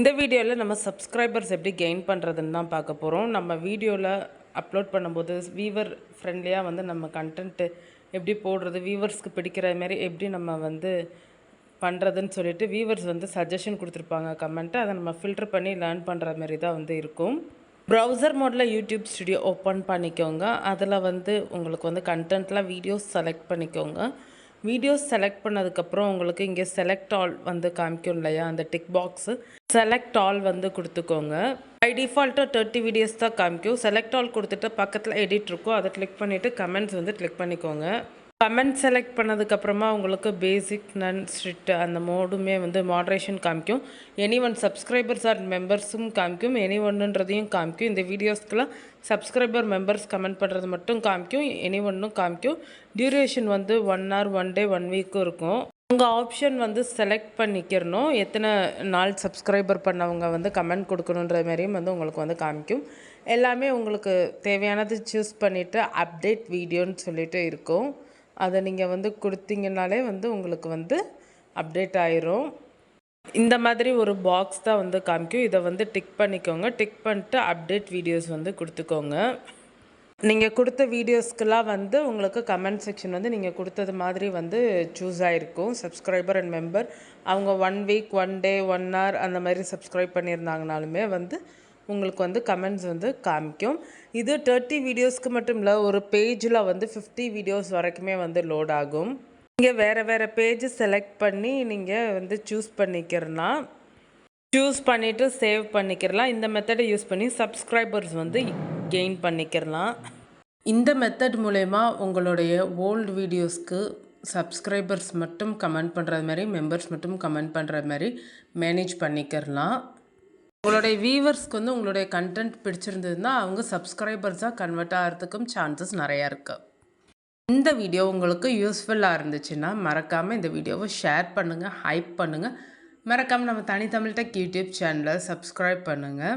இந்த வீடியோவில் நம்ம சப்ஸ்கிரைபர்ஸ் எப்படி கெயின் பண்ணுறதுன்னு தான் பார்க்க போகிறோம் நம்ம வீடியோவில் அப்லோட் பண்ணும்போது வீவர் ஃப்ரெண்ட்லியாக வந்து நம்ம கண்டென்ட்டு எப்படி போடுறது வீவர்ஸ்க்கு பிடிக்கிற மாதிரி எப்படி நம்ம வந்து பண்ணுறதுன்னு சொல்லிட்டு வீவர்ஸ் வந்து சஜஷன் கொடுத்துருப்பாங்க கமெண்ட்டு அதை நம்ம ஃபில்டர் பண்ணி லேர்ன் பண்ணுற மாதிரி தான் வந்து இருக்கும். ப்ரௌசர் மோடில் யூடியூப் ஸ்டுடியோ ஓப்பன் பண்ணிக்கோங்க. அதில் வந்து உங்களுக்கு வந்து கண்டென்ட்லாம் வீடியோஸ் செலக்ட் பண்ணிக்கோங்க. வீடியோஸ் செலக்ட் பண்ணதுக்கப்புறம் உங்களுக்கு இங்கே செலக்ட் ஆல் வந்து காமிக்கும் இல்லையா? அந்த டிக் பாக்ஸு செலக்ட் ஆல் வந்து கொடுத்துக்கோங்க. பை டிஃபால்ட்டாக தேர்ட்டி வீடியோஸ் தான் காமிக்கும். செலக்ட் ஆல் கொடுத்துட்டு பக்கத்தில் எடிட் இருக்கும். அதை கிளிக் பண்ணிவிட்டு கமெண்ட்ஸ் வந்து கிளிக் பண்ணிக்கோங்க. கமெண்ட் செலக்ட் பண்ணதுக்கப்புறமா உங்களுக்கு பேசிக் நன் ஸ்ட்ரிக்ட் அந்த மோடுமே வந்து மாட்ரேஷன் காமிக்கும். எனி ஒன் சப்ஸ்கிரைபர்ஸ் ஆர் மெம்பர்ஸும் காமிக்கும். எனி ஒன்றுன்றதையும் காமிக்கும். இந்த வீடியோஸ்க்கெலாம் சப்ஸ்கிரைபர் மெம்பர்ஸ் கமெண்ட் பண்ணுறது மட்டும் காமிக்கும். எனி ஒன்றும் காமிக்கும். டியூரேஷன் வந்து one hour one day one வீக்கும் இருக்கும். உங்கள் ஆப்ஷன் வந்து செலக்ட் பண்ணிக்கிறணும். எத்தனை நாள் சப்ஸ்கிரைபர் பண்ணவங்க வந்து கமெண்ட் கொடுக்கணுன்ற மாதிரியும் வந்து உங்களுக்கு வந்து காமிக்கும். எல்லாமே உங்களுக்கு தேவையானது சூஸ் பண்ணிவிட்டு அப்டேட் வீடியோன்னு சொல்லிட்டு இருக்கும். அதை நீங்கள் வந்து கொடுத்தீங்கனாலே வந்து உங்களுக்கு வந்து அப்டேட் ஆயிரும். இந்த மாதிரி ஒரு பாக்ஸ் தான் வந்து காமிக்கும். இதை வந்து டிக் பண்ணிக்கோங்க. டிக் பண்ணிட்டு அப்டேட் வீடியோஸ் வந்து கொடுத்துக்கோங்க. நீங்கள் கொடுத்த வீடியோஸ்க்கெல்லாம் வந்து உங்களுக்கு கமெண்ட் செக்ஷன் வந்து நீங்கள் கொடுத்தது மாதிரி வந்து சூஸ் ஆகிருக்கும் சப்ஸ்கிரைபர் அண்ட் மெம்பர் அவங்க one week one day one hour அந்த மாதிரி சப்ஸ்கிரைப் பண்ணியிருந்தாங்கனாலுமே வந்து உங்களுக்கு வந்து கமெண்ட்ஸ் வந்து காமிக்கும். இது தேர்ட்டி வீடியோஸ்க்கு மட்டும் இல்லை ஒரு பேஜில் வந்து ஃபிஃப்டி வீடியோஸ் வரைக்குமே வந்து லோட் ஆகும். நீங்கள் வேறு வேறு பேஜ் செலக்ட் பண்ணி நீங்கள் வந்து சூஸ் பண்ணிக்கிறனா சூஸ் பண்ணிவிட்டு சேவ் பண்ணிக்கிறலாம். இந்த மெத்தடை யூஸ் பண்ணி சப்ஸ்கிரைபர்ஸ் வந்து கெயின் பண்ணிக்கிறலாம். இந்த மெத்தட் மூலயமா உங்களுடைய ஓல்டு வீடியோஸ்க்கு சப்ஸ்கிரைபர்ஸ் மட்டும் கமெண்ட் பண்ணுறது மாதிரி மெம்பர்ஸ் மட்டும் கமெண்ட் பண்ணுற மாதிரி மேனேஜ் பண்ணிக்கிறலாம். உங்களுடைய வியூவர்ஸ்க்கு வந்து உங்களுடைய கண்டென்ட் பிடிச்சிருந்ததுன்னா அவங்க சப்ஸ்கிரைபர்ஸாக கன்வெர்ட் ஆகிறதுக்கும் சான்சஸ் நிறையா இருக்குது இந்த வீடியோ உங்களுக்கு யூஸ்ஃபுல்லாக இருந்துச்சுன்னா மறக்காமல் இந்த வீடியோவை ஷேர் பண்ணுங்கள் ஹைப் பண்ணுங்கள் மறக்காமல் நம்ம தனித்தமிழ்டெக் யூடியூப் சேனலை சப்ஸ்கிரைப் பண்ணுங்கள்